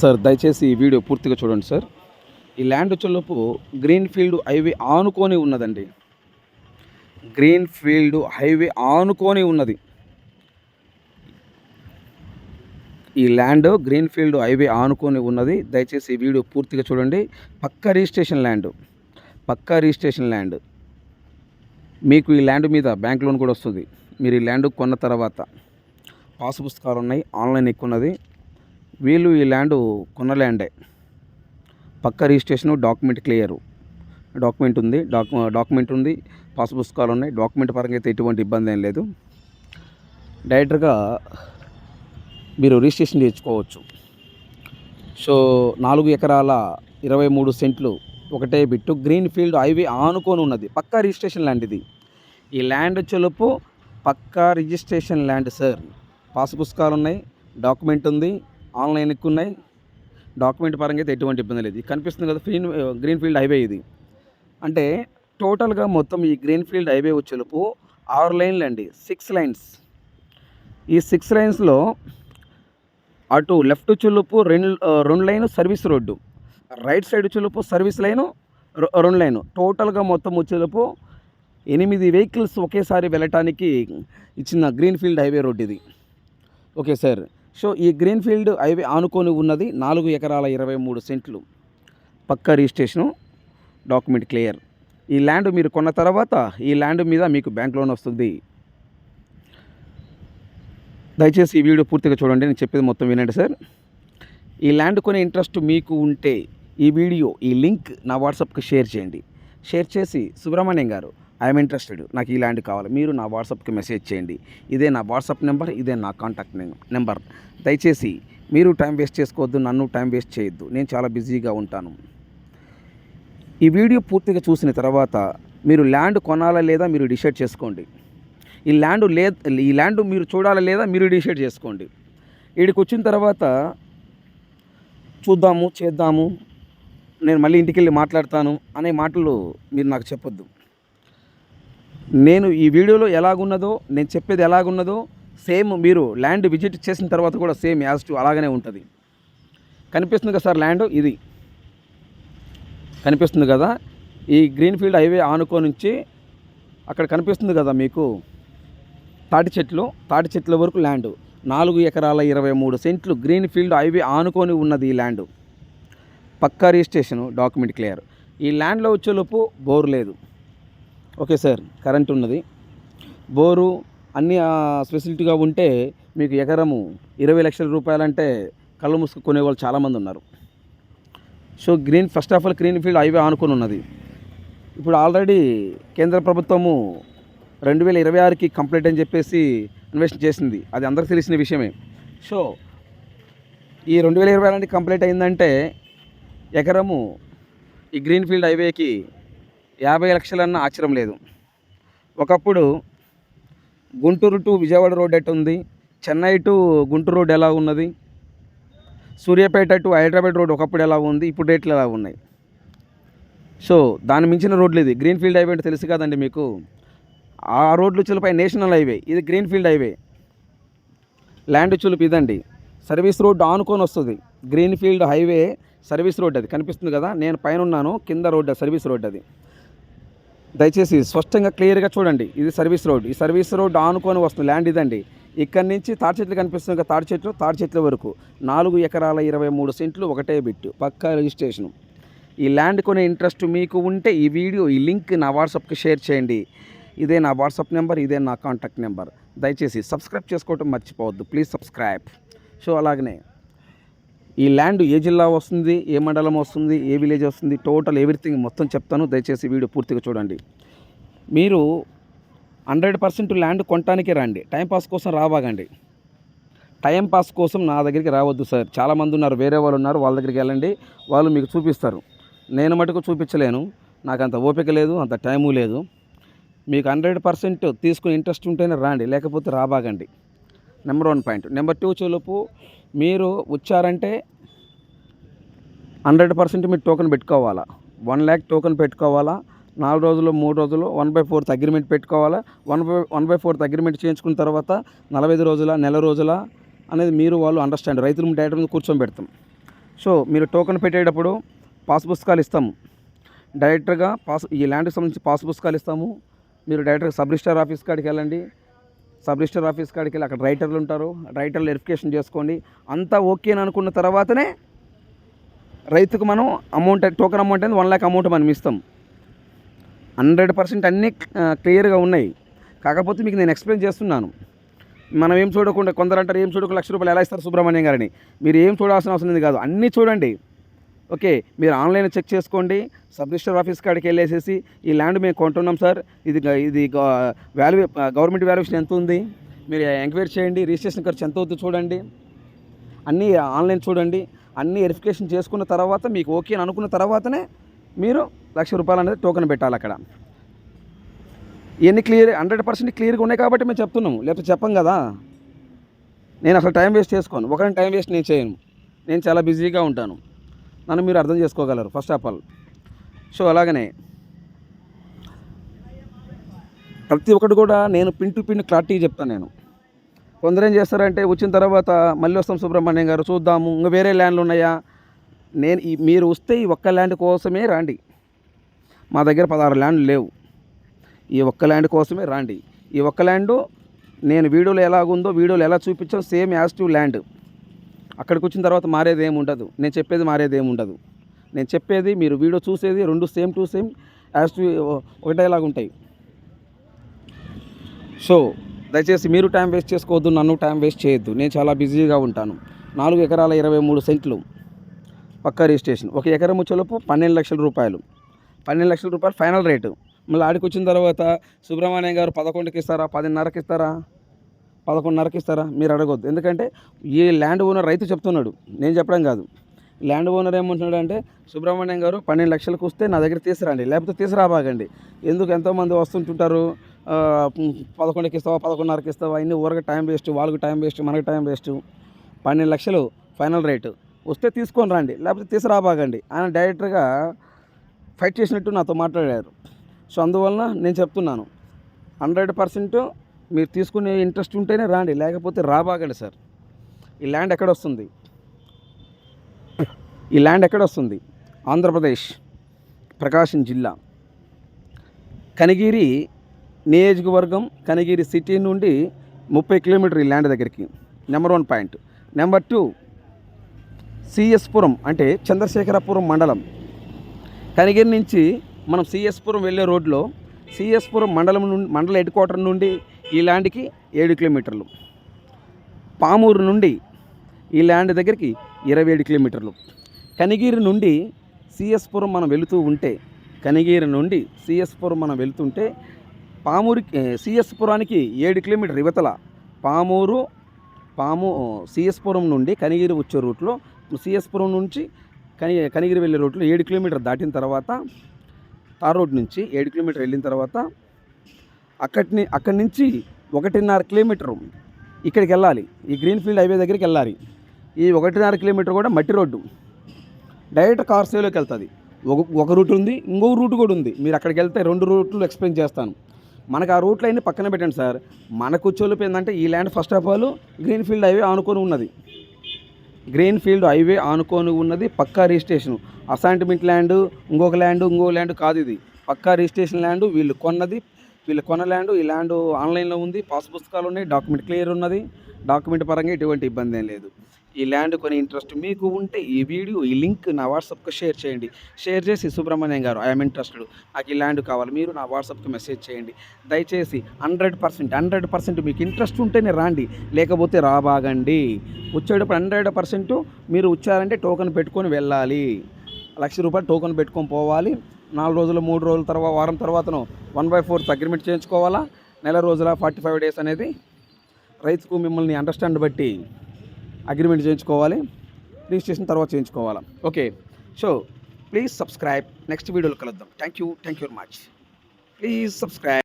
Sir దయచేసి ఈ video పూర్తిగా చూడండి సార్. ఈ ల్యాండ్ వచ్చేలోపు గ్రీన్ ఫీల్డ్ హైవే ఆనుకొని ఉన్నదండి. గ్రీన్ ఫీల్డ్ హైవే ఆనుకొని ఉన్నది. ఈ ల్యాండ్ గ్రీన్ ఫీల్డ్ హైవే ఆనుకొని ఉన్నది. దయచేసి ఈ వీడియో పూర్తిగా చూడండి. పక్కా రిజిస్ట్రేషన్ ల్యాండ్. పక్కా రిజిస్ట్రేషన్ ల్యాండ్. మీకు ఈ ల్యాండ్ మీద బ్యాంక్ లోన్ కూడా వస్తుంది. మీరు ఈ ల్యాండ్ కొన్న తర్వాత పాస్ పుస్తకాలు ఉన్నాయి. ఆన్లైన్ ఎక్కువ ఉన్నది. వీళ్ళు ఈ ల్యాండ్ కొన్న ల్యాండే. పక్క రిజిస్ట్రేషన్ డాక్యుమెంట్ క్లియర్. డాక్యుమెంట్ ఉంది డాక్ డాక్యుమెంట్ ఉంది పాస్ పుస్తకాలు ఉన్నాయి. డాక్యుమెంట్ పరంగా అయితే ఎటువంటి ఇబ్బంది ఏం లేదు. డైరెక్ట్గా మీరు రిజిస్ట్రేషన్ చేయించుకోవచ్చు. సో నాలుగు ఎకరాల ఇరవై మూడు సెంట్లు ఒకటే బిట్టు. గ్రీన్ ఫీల్డ్ హైవే ఆనుకొని ఉన్నది. పక్కా రిజిస్ట్రేషన్ ల్యాండ్ ఇది. ఈ ల్యాండ్ చెలుపు పక్కా రిజిస్ట్రేషన్ ల్యాండ్ సార్. పాస్ పుస్తకాలు ఉన్నాయి డాక్యుమెంట్ ఉంది. ఆన్లైన్ ఎక్కువ ఉన్నాయి డాక్యుమెంట్ పరంగా అయితే ఎటువంటి ఇబ్బంది లేదు. కనిపిస్తుంది కదా గ్రీన్ గ్రీన్ ఫీల్డ్ హైవే ఇది. అంటే టోటల్గా మొత్తం ఈ గ్రీన్ ఫీల్డ్ హైవే వచ్చేలోపు ఆరు లైన్లు అండి. Six lines. ఈ సిక్స్ లైన్స్లో అటు లెఫ్ట్ చెల్లుపు రెండు రెండు line service road. Right side చెల్లుపు service line రెండు లైను. టోటల్గా మొత్తం వచ్చేలోపు ఎనిమిది వెహికల్స్ ఒకేసారి వెళ్ళటానికి ఇచ్చిన గ్రీన్ ఫీల్డ్ హైవే రోడ్ ఇది. Okay sir. సో ఈ గ్రీన్ఫీల్డ్ హైవే ఆనుకొని ఉన్నది నాలుగు ఎకరాల ఇరవై మూడు సెంట్లు. పక్క రిజిస్ట్రేషను డాక్యుమెంట్ క్లియర్. ఈ ల్యాండ్ మీరు కొన్న తర్వాత ఈ ల్యాండ్ మీద మీకు బ్యాంక్ లోన్ వస్తుంది. దయచేసి ఈ వీడియో పూర్తిగా చూడండి నేను చెప్పేది మొత్తం వినండి సార్. ఈ ల్యాండ్ కొనే ఇంట్రెస్ట్ మీకు ఉంటే ఈ వీడియో ఈ లింక్ నా వాట్సాప్కి షేర్ చేయండి. షేర్ చేసి సుబ్రహ్మణ్యం గారు ఐఎమ్ ఇంట్రెస్టెడ్. నాకు ఈ ల్యాండ్ కావాలి. మీరు నా వాట్సాప్కి మెసేజ్ చేయండి. ఇదే నా వాట్సాప్ నెంబర్ ఇదే నా కాంటాక్ట్ నెంబర్. దయచేసి మీరు టైం వేస్ట్ చేసుకోవద్దు నన్ను టైం వేస్ట్ చేయొద్దు. నేను చాలా బిజీగా ఉంటాను. ఈ వీడియో పూర్తిగా చూసిన తర్వాత మీరు ల్యాండ్ కొనాలా లేదా మీరు డిసైడ్ చేసుకోండి. ఈ ల్యాండ్ లే ఈ ల్యాండ్ మీరు చూడాలా లేదా మీరు డిసైడ్ చేసుకోండి. వీడికి వచ్చిన తర్వాత చూద్దాము చేద్దాము. నేను మళ్ళీ ఇంటికి వెళ్ళి మాట్లాడతాను అనే మాటలు మీరు నాకు చెప్పొద్దు. నేను ఈ వీడియోలో ఎలాగున్నదో నేను చెప్పేది ఎలాగున్నదో సేమ్ మీరు ల్యాండ్ విజిట్ చేసిన తర్వాత కూడా సేమ్ యాజ్ టు అలాగనే ఉంటుంది. కనిపిస్తుంది కదా సార్ ల్యాండ్? ఇది. కనిపిస్తుంది కదా? ఈ గ్రీన్ ఫీల్డ్ హైవే ఆనుకో నుంచి అక్కడ కనిపిస్తుంది కదా మీకు? తాటి చెట్లు తాటి చెట్ల వరకు ల్యాండ్. నాలుగు ఎకరాల ఇరవై మూడు సెంట్లు గ్రీన్ ఫీల్డ్ హైవే ఆనుకొని ఉన్నది ఈ ల్యాండ్. పక్కా రిజిస్ట్రేషన్ డాక్యుమెంట్ క్లియర్. ఈ ల్యాండ్లో వచ్చేలోపు బోర్ లేదు. ఓకే సార్ కరెంట్ ఉన్నది. బోరు అన్ని స్పెసిలిటీగా ఉంటే మీకు ఎకరము ఇరవై లక్షల రూపాయలంటే కళ్ళు మూసుకు కొనేవాళ్ళు చాలామంది ఉన్నారు. So green first of all green field highway ఆనుకొని ఉన్నది. ఇప్పుడు ఆల్రెడీ కేంద్ర ప్రభుత్వము రెండు వేల ఇరవై ఆరుకి కంప్లీట్ అని చెప్పేసి ఇన్వెస్ట్ చేసింది. అది అందరికీ తెలిసిన విషయమే. సో ఈ రెండు వేల ఇరవై ఆరు కంప్లీట్ అయిందంటే ఎకరము ఈ గ్రీన్ ఫీల్డ్ హైవేకి యాభై లక్షలన్న ఆశ్చర్యం లేదు. ఒకప్పుడు Guntur to Vijayawada road at ఉంది చెన్నై టు గుంటూరు రోడ్ ఎలా ఉన్నది? సూర్యాపేట టు హైదరాబాద్ రోడ్ ఒకప్పుడు ఎలా ఉంది? ఇప్పుడు రేట్లు ఎలా ఉన్నాయి? సో దాని మించిన రోడ్లు ఇది. గ్రీన్ ఫీల్డ్ హైవే అంటే తెలుసు కదండి మీకు? ఆ రోడ్లు చులుపై నేషనల్ హైవే. ఇది గ్రీన్ ఫీల్డ్ హైవే. ల్యాండ్ చులుపు ఇదండి. సర్వీస్ రోడ్ ఆనుకొని వస్తుంది. Green field highway service road అది. కనిపిస్తుంది కదా? నేను పైన ఉన్నాను. కింద రోడ్ సర్వీస్ రోడ్ అది. దయచేసి స్పష్టంగా క్లియర్గా చూడండి. ఇది సర్వీస్ రోడ్. ఈ సర్వీస్ రోడ్ ఆనుకొని వస్తుంది. ల్యాండ్ ఇదండి. ఇక్కడి నుంచి తాడి చెట్లు కనిపిస్తుంది కదా తాడి చెట్లు తాడి చెట్ల వరకు. నాలుగు ఎకరాల ఇరవై మూడు సెంట్లు ఒకటే బిట్టు. పక్కా రిజిస్ట్రేషను. ఈ ల్యాండ్ కొనే ఇంట్రెస్ట్ మీకు ఉంటే ఈ వీడియో ఈ లింక్ నా వాట్సాప్కి షేర్ చేయండి. ఇదే నా వాట్సాప్ నెంబర్ ఇదే నా కాంటాక్ట్ నెంబర్. దయచేసి సబ్స్క్రైబ్ చేసుకోవటం మర్చిపోవద్దు. Please subscribe. సో అలాగనే ఈ ల్యాండ్ ఏ జిల్లా వస్తుంది ఏ మండలం వస్తుంది ఏ విలేజ్ వస్తుంది టోటల్ ఎవ్రీథింగ్ మొత్తం చెప్తాను. దయచేసి వీడియో పూర్తిగా చూడండి. మీరు హండ్రెడ్ పర్సెంట్ ల్యాండ్ కొనటానికే రండి. టైంపాస్ కోసం రాబాగండి టైంపాస్ కోసం నా దగ్గరికి రావద్దు సార్. చాలామంది ఉన్నారు వేరే వాళ్ళు ఉన్నారు వాళ్ళ దగ్గరికి వెళ్ళండి. వాళ్ళు మీకు చూపిస్తారు. నేను మటుకు చూపించలేను. నాకు అంత ఓపిక లేదు అంత టైము లేదు. మీకు హండ్రెడ్ పర్సెంట్ తీసుకుని ఇంట్రెస్ట్ ఉంటేనే రాండి. లేకపోతే రాబాగండి number one point. Number two చెలుపు మీరు వచ్చారంటే హండ్రెడ్ పర్సెంట్ మీరు టోకెన్ పెట్టుకోవాలా. వన్ ల్యాక్ టోకెన్ పెట్టుకోవాలా. నాలుగు రోజులు మూడు రోజులు వన్ బై ఫోర్త్ అగ్రిమెంట్ పెట్టుకోవాలా. One by one by fourth agreement చేయించుకున్న తర్వాత నలభై ఐదు రోజుల నెల రోజుల అనేది మీరు వాళ్ళు అండర్స్టాండ్ రైతులు డైరెక్ట్ మీద కూర్చొని పెడతాం. సో మీరు టోకెన్ పెట్టేటప్పుడు పాస్ పుస్తకాలు ఇస్తాము. డైరెక్ట్గా పాస్ ఈ ల్యాండ్కి సంబంధించి పాస్ పుస్తకాలు ఇస్తాము. మీరు డైరెక్ట్గా సబ్ రిజిస్టర్ ఆఫీస్ కాడికి వెళ్ళండి. సబ్ రిజిస్టర్ ఆఫీస్ కాడికి వెళ్ళి అక్కడ రైటర్లు ఉంటారు. రైటర్లు వెరిఫికేషన్ చేసుకోండి. అంతా ఓకే అని అనుకున్న తర్వాతనే రైతుకు మనం అమౌంట్ టోకెన్ అమౌంట్ అనేది వన్ ల్యాక్ అమౌంట్ మనం ఇస్తాం. హండ్రెడ్ పర్సెంట్ అన్నీ క్లియర్గా ఉన్నాయి. కాకపోతే మీకు నేను ఎక్స్ప్లెయిన్ చేస్తున్నాను. మనం ఏం చూడకుండా కొందరు అంటారు ఏం చూడకుండా లక్ష రూపాయలు ఎలా ఇస్తారు సుబ్రహ్మణ్యం గారిని? మీరు ఏం చూడాల్సిన అవసరం కాదు. అన్నీ చూడండి. ఓకే మీరు ఆన్లైన్ చెక్ చేసుకోండి. సబ్ రిజిస్టర్ ఆఫీస్ కాడికి వెళ్ళేసేసి ఈ ల్యాండ్ మేము కొంటున్నాం సార్. ఇది ఇది వాల్యూ గవర్నమెంట్ వాల్యుయేషన్ ఎంత ఉంది? మీరు ఎంక్వైరీ చేయండి. రిజిస్ట్రేషన్ ఖర్చు ఎంత అవుతుంది చూడండి. అన్నీ ఆన్లైన్ చూడండి. అన్నీ వెరిఫికేషన్ చేసుకున్న తర్వాత మీకు ఓకే అని అనుకున్న తర్వాతనే మీరు లక్ష రూపాయలు అనేది టోకెన్ పెట్టాలి అక్కడ. ఇవన్నీ క్లియర్ హండ్రెడ్ పర్సెంట్ క్లియర్గా ఉన్నాయి కాబట్టి మేము చెప్తున్నాము. లేకపోతే చెప్పం కదా. నేను అసలు టైం వేస్ట్ చేసుకోను. ఒకరిని టైం వేస్ట్ నేను చేయను. నేను చాలా బిజీగా ఉంటాను. నన్ను మీరు అర్థం చేసుకోగలరు. ఫస్ట్ ఆఫ్ ఆల్ సో అలాగనే ప్రతి ఒక్కటి కూడా నేను పిన్ టు పిన్ క్లారిటీ చెప్తాను నేను. కొందరు ఏం చేస్తారంటే వచ్చిన తర్వాత మళ్ళీ వస్తాం సుబ్రహ్మణ్యం గారు చూద్దాము ఇంకా వేరే ల్యాండ్లు ఉన్నాయా? నేను ఈ మీరు వస్తే ఈ ఒక్క ల్యాండ్ కోసమే రాండి. మా దగ్గర పదహారు ల్యాండ్లు లేవు. ఈ ఒక్క ల్యాండ్ కోసమే రాండి. ఈ ఒక్క ల్యాండ్ నేను వీడియోలో ఎలాగుందో వీడియోలో ఎలా చూపించాం సేమ్ యాజ్ టు ల్యాండ్ అక్కడికి వచ్చిన తర్వాత మారేది ఏమి ఉండదు. నేను చెప్పేది మారేది ఏమి ఉండదు. నేను చెప్పేది మీరు వీడియో చూసేది రెండు same to same as to ఒకటేలాగా ఉంటాయి. సో దయచేసి మీరు టైం వేస్ట్ చేసుకోవద్దు నన్ను టైం వేస్ట్ చేయొద్దు. నేను చాలా బిజీగా ఉంటాను. నాలుగు ఎకరాల ఇరవై మూడు సెంట్లు పక్క రిజిస్ట్రేషన్ ఒక ఎకరం వచ్చేలోపు పన్నెండు లక్షల రూపాయలు. పన్నెండు లక్షల రూపాయలు ఫైనల్ రేటు మళ్ళీ ఆడికి వచ్చిన తర్వాత సుబ్రహ్మణ్యం గారు పదకొండుకి ఇస్తారా పదిన్నరకి ఇస్తారా? పదకొండున్నరకి ఇస్తారా? మీరు అడగొద్దు. ఎందుకంటే ఈ ల్యాండ్ ఓనర్ రైతు చెప్తున్నాడు. నేను చెప్పడం కాదు. ల్యాండ్ ఓనర్ ఏమంటున్నాడు అంటే సుబ్రహ్మణ్యం గారు పన్నెండు లక్షలకు వస్తే నా దగ్గర తీసుకురండి. లేకపోతే తీసుకురాబాగండి ఎందుకు ఎంతోమంది వస్తుంటుంటారు? పదకొండుకి ఇస్తావా? పదకొండున్నరకి ఇస్తావా? అన్ని ఊరికి టైం వేస్ట్ వాళ్ళకి టైం వేస్ట్ మనకి టైం వేస్ట్. పన్నెండు లక్షలు ఫైనల్ రేటు. వస్తే తీసుకొని రండి. లేకపోతే తీసుకురాబాగండి ఆయన డైరెక్టర్గా ఫైట్ చేసినట్టు నాతో మాట్లాడారు. సో అందువలన నేను చెప్తున్నాను. హండ్రెడ్ పర్సెంట్ మీరు తీసుకునే ఇంట్రెస్ట్ ఉంటేనే రాండి లేకపోతే రాబాగండి సార్. ఈ ల్యాండ్ ఎక్కడ వస్తుంది ఈ ల్యాండ్ ఎక్కడ వస్తుంది ఆంధ్రప్రదేశ్ ప్రకాశం జిల్లా. కనిగిరి నియోజకవర్గం కనిగిరి సిటీ నుండి ముప్పై కిలోమీటర్ ఈ ల్యాండ్ దగ్గరికి. Number one point number two CSPuram అంటే చంద్రశేఖరపురం మండలం. కనిగిరి నుంచి మనం సిఎస్పురం వెళ్ళే రోడ్లో సిఎస్పురం మండలం నుండి మండల హెడ్ క్వార్టర్ నుండి ఈ ల్యాండ్కి ఏడు కిలోమీటర్లు. పామూరు నుండి ఈ ల్యాండ్ దగ్గరికి ఇరవై ఏడు కిలోమీటర్లు. కనిగిరి నుండి సిఎస్పురం మనం వెళుతూ ఉంటే కనిగిరి నుండి సిఎస్పురం మనం వెళుతుంటే పామూరికి సిఎస్పురానికి ఏడు కిలోమీటర్ యువతల పామూరు పాము సిఎస్పురం నుండి కనిగిరి వచ్చే రూట్లో సిఎస్పురం నుంచి కని కనిగిరి వెళ్ళే రూట్లో ఏడు కిలోమీటర్ దాటిన తర్వాత తార్ రోడ్ నుంచి ఏడు కిలోమీటర్ వెళ్ళిన తర్వాత అక్కడిని అక్కడి నుంచి ఒకటిన్నర కిలోమీటర్ ఇక్కడికి వెళ్ళాలి ఈ గ్రీన్ఫీల్డ్ హైవే దగ్గరికి వెళ్ళాలి. ఈ ఒకటిన్నర కిలోమీటర్ కూడా మట్టి రోడ్డు. డైరెక్ట్ కార్ సేవలోకి వెళ్తుంది. ఒక ఒక రూట్ ఉంది ఇంకో రూట్ కూడా ఉంది. మీరు అక్కడికి వెళ్తే రెండు రూట్లు ఎక్స్ప్లెయిన్ చేస్తాను. మనకు ఆ రూట్లు అయినా పక్కన పెట్టండి సార్. మనకు వచ్చేలోపు ఏంటంటే ఈ land first of all green field highway ఆనుకొని ఉన్నది. గ్రీన్ ఫీల్డ్ హైవే ఆనుకొని ఉన్నది పక్కా రిజిస్ట్రేషన్. అసైన్మెంట్ ల్యాండ్ ఇంకొక ల్యాండ్ ఇంకో ల్యాండ్ కాదు ఇది. పక్కా రిజిస్ట్రేషన్ ల్యాండ్ వీళ్ళు కొన్నది వీళ్ళు కొన్న ల్యాండ్ ఈ ల్యాండ్ ఆన్లైన్లో ఉంది పాస్ పుస్తకాలు ఉన్నాయి డాక్యుమెంట్ క్లియర్ ఉన్నది. డాక్యుమెంట్ పరంగా ఎటువంటి ఇబ్బంది ఏం లేదు. ఈ ల్యాండ్ కొని ఇంట్రెస్ట్ మీకు ఉంటే ఈ వీడియో ఈ లింక్ నా వాట్సాప్కి షేర్ చేయండి. షేర్ చేసి సుబ్రహ్మణ్యం గారు ఐఎమ్ ఇంట్రెస్టెడ్. నాకు ఈ ల్యాండ్ కావాలి మీరు నా వాట్సాప్కి మెసేజ్ చేయండి. దయచేసి హండ్రెడ్ పర్సెంట్ హండ్రెడ్ పర్సెంట్ మీకు ఇంట్రెస్ట్ ఉంటేనే రాండి. లేకపోతే రాబాగండి. వచ్చేటప్పుడు హండ్రెడ్ పర్సెంట్ మీరు వచ్చారంటే టోకెన్ పెట్టుకొని వెళ్ళాలి. లక్ష రూపాయలు టోకెన్ పెట్టుకొని పోవాలి. నాలుగు రోజులు మూడు రోజుల తర్వాత వారం తర్వాతను వన్ బై ఫోర్త్ అగ్రిమెంట్ చేయించుకోవాలా? నెల రోజుల ఫార్టీ ఫైవ్ డేస్ అనేది రైతుకు మిమ్మల్ని అండర్స్టాండ్ బట్టి అగ్రిమెంట్ చేయించుకోవాలి. రిజిస్ట్రేషన్ తర్వాత చేయించుకోవాలా. Okay. So please subscribe. Next వీడియోలో కలుద్దాం. Thank you thank you very much. Please subscribe.